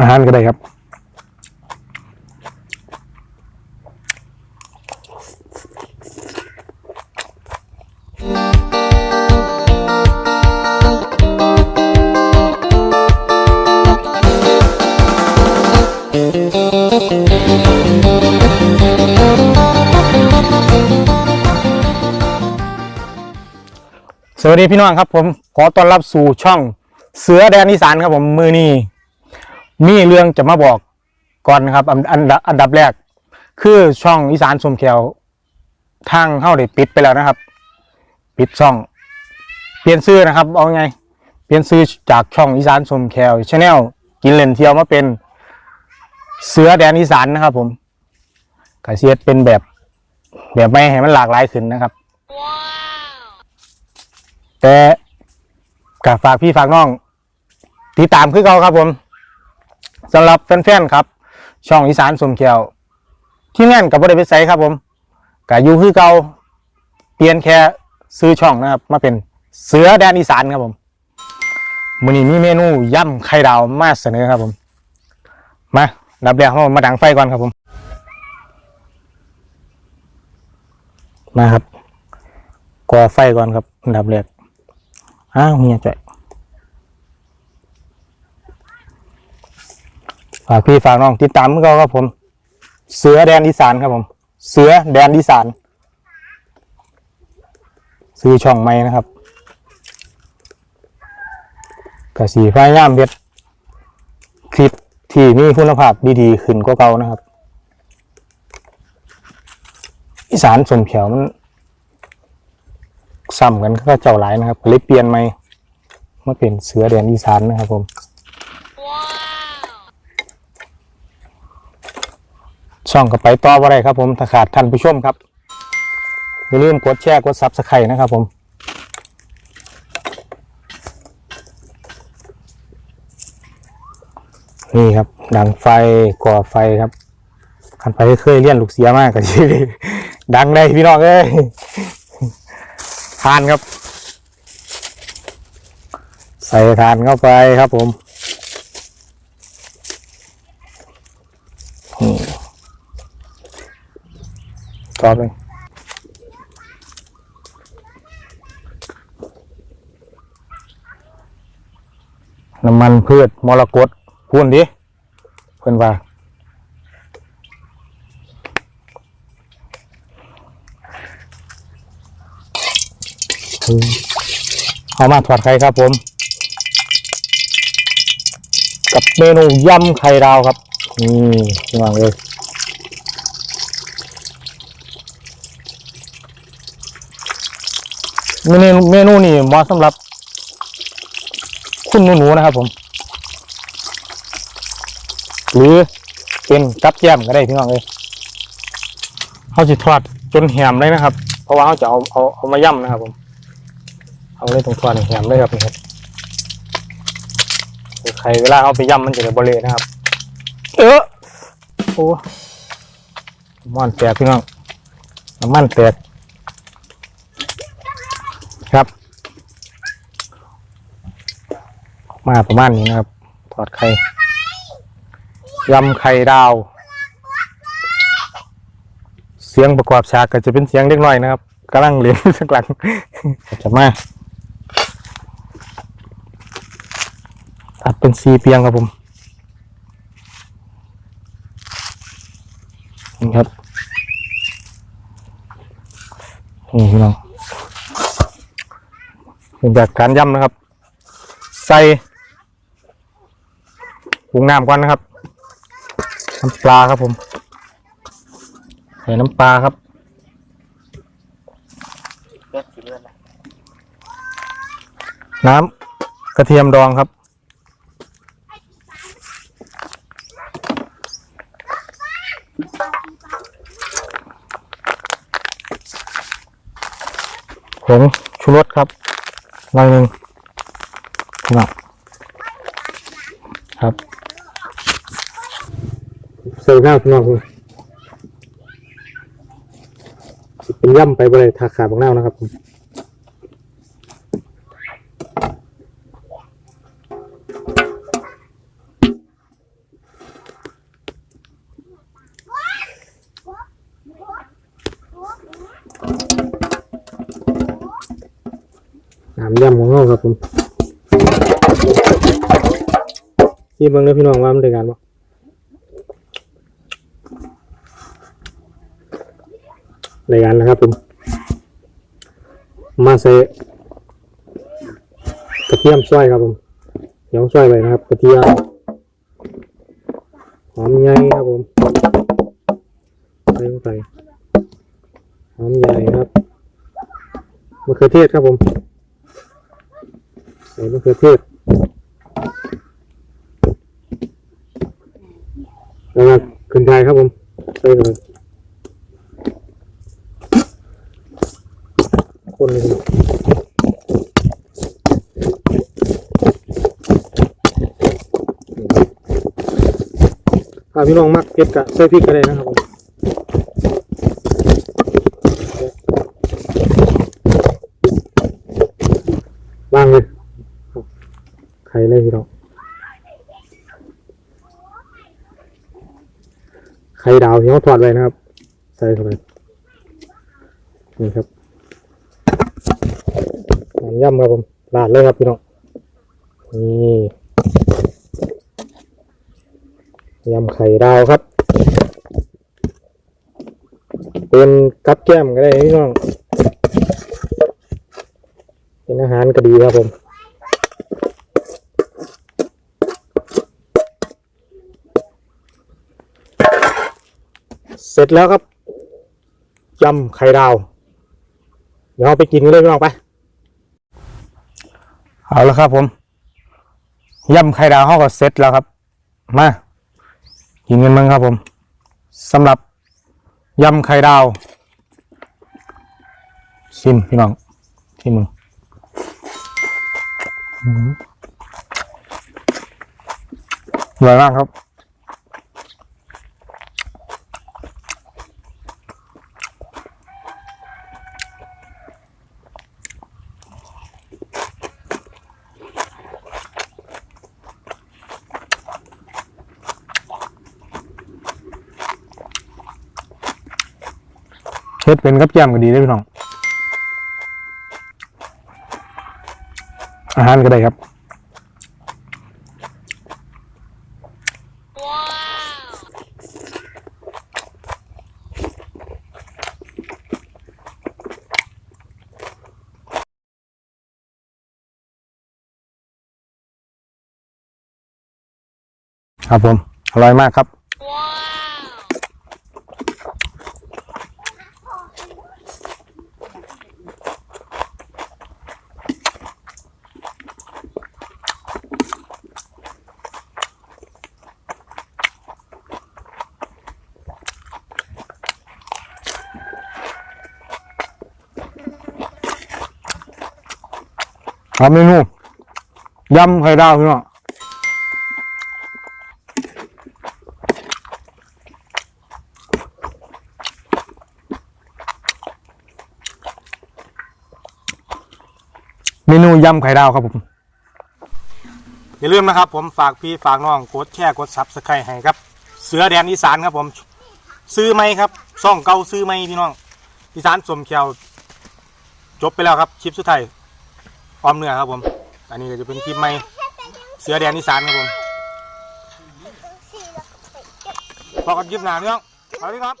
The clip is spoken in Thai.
อาหารก็ได้ครับสวัสดีพี่น้องครับผมขอต้อนรับสู่ช่องเสือแดนอีสานครับผมมือนี้ มีเรื่องจะมาบอกก่อนนะครับ อันอันดับอันดับแรก คือช่องอีสานสมแขวทางเข้าได้ปิดไปแล้วนะครับ ปิดช่อง เปลี่ยนชื่อนะครับ เอาไง เปลี่ยนชื่อจากช่องอีสานสมแขวชาแนลกินเล่นเที่ยวมาเป็น เสือแดนอีสานนะครับ ผมกระเสียดเป็นแบบ แบบไม่ให้มันหลากหลายขึ้นนะครับ แต่กับฝากพี่ฝากน้องติดตามคือเขาครับผม สำหรับแฟนๆครับ ช่องอีสานสมเขียว ที่งานกับบริษัทไซครับผมกับยูคือเก่าเปลี่ยนแค่ซื้อช่องนะครับ มาเป็นเสือแดนอีสานครับผมมื้อนี้มีเมนูย่ำไข่ดาวมาเสนอครับผม มาดับแรกเรามาดังไฟก่อนครับผม มาครับก่อไฟก่อนครับดับแรกอ้าวเมียจ่อย ฝากพี่ฝากน้องติดตามพวกเราครับผม เสือแดนอีสานครับผม เสือแดนอีสานซื้อช่องใหม่นะครับกระสีพยายามเพ็ดคลิปที่มีคุณภาพดีๆขึ้นกว่าเก่านะครับ อีสานสมเขียวมันซ้ำกันก็เจ้าหลายนะครับเลยเปลี่ยนใหมมาเป็นเสือแดนอีสานนะครับผม ช่องก็ไปต่อว่าไรครับ ผมถ้าขาดท่านผู้ชมครับอย่าลืมกดแชร์กดซับสไครต์นะครับ ผมนี่ครับ ดังไฟก่อไฟครับคันไปเคยเลี้ยนลูกเสียมากกับชีวิตดังได้พี่น้องเอ้ยทานครับ ใส่ทานเข้าไปครับผม ตอบเลยน้ำมันพืชมรกตพูนดิเพื่อนว่าเอามาถอดไข่ครับผม กับเมนูยำไข่ดาวครับ นี่พี่น้องเลย เมนูเมนูนี่เหมาะสำหรับ คุณหนูๆนะครับผม หรือเป็นกับแก้มก็ได้พี่น้องเลยเขาจะทอดจนแหมเลยนะครับ เพราะว่าเขาจะเอาเอาเอามาย่ำนะครับ ผม เอาเลยตรงทอดให้แหมเลยครับนี่ครับใครเวลาเอาไปย่ำมันจะได้บริเละนะครับ เออโอ้มันแตกพี่น้องน้ำมันแตกครับ มาประมาณนี้นะครับทอดไข่ยำไข่ดาว เสียงประกอบฉากก็จะเป็นเสียงเล็กน้อยนะครับกำลังเลี้ยงสักหลังจะมาตัดเป็นสีเปียงครับผมนี่ครับนี่พี่น้องเป็นจากการย่ำนะครับ ใส่ ปรุงน้ำก่อนนะครับ น้ำปลาครับผมใส่น้ำปลาครับน้ำกระเทียมดองครับ ผงชูรสครับหน่อยหนึ่งนะครับ วยงามพี่น้องเลยเป็นย่ำไปบริเวณทาขาบางเน่านะครับผมน้ำย่ำของเราครับผมที่เบิ้งเด้อพี่น้องว่ามันได้การบ่ ได้การแล้วครับผม มาใส่กระเทียมซอยครับผมเดี๋ยวซอยไปนะครับกระเทียมหอมใหญ่ครับผมใส่ลงไปหอมใหญ่ครับมะเขือเทศครับผมใส่มะเขือเทศแล้วก็ขึ้นไทยครับผมใส่ไปเลยคนเลยครับ ถ้าพี่น้องมักเก็บกะใส่พริกก็ได้นะครับผมวางเลยไข่เลยพี่น้องไข่ดาวที่เขาทอดไว้นะครับ ใส่เข้าไปนี่ครับน้ำย่ำครับผมราดเลยครับพี่น้องนี่ ยำไข่ดาวครับ เป็นกับแก้มก็ได้พี่น้อง เป็นอาหารก็ดีครับผมเสร็จแล้วครับยำไข่ดาว เดี๋ยวเราไปกินกันเลยพี่น้องไป เอาแล้วครับผมยำไข่ดาวเขาก็เสร็จแล้วครับ มา กินกันมั้งครับผมสำหรับยำไข่ดาวชิมพี่น้องชิมมึงอื้อหืออร่อยมากครับ ฮ็ดเป็นกับแก้มก็ดีได้พี่น้อง อาหารก็ได้ครับครับผม อร่อยมากครับ ครับเมนูยำไข่ดาวพี่น้องเมนูยำไข่ดาวครับผม อย่าลืมนะครับ ผมฝากพี่ฝากน้องกดแชร์กดซับสไครต์ให้ครับ เสือแดนอีสานครับผม ซื้อไหมครับซ่องเก่าซื้อไหมพี่น้องอีสานสมเขียวจบไปแล้วครับคลิปสุดท้าย ออมเนื้อครับผม อันนี้ก็จะเป็นคลิปใหม่เสือแดนอีสานครับผมพอกันคลิปหน้าพี่น้องเอาดีครับ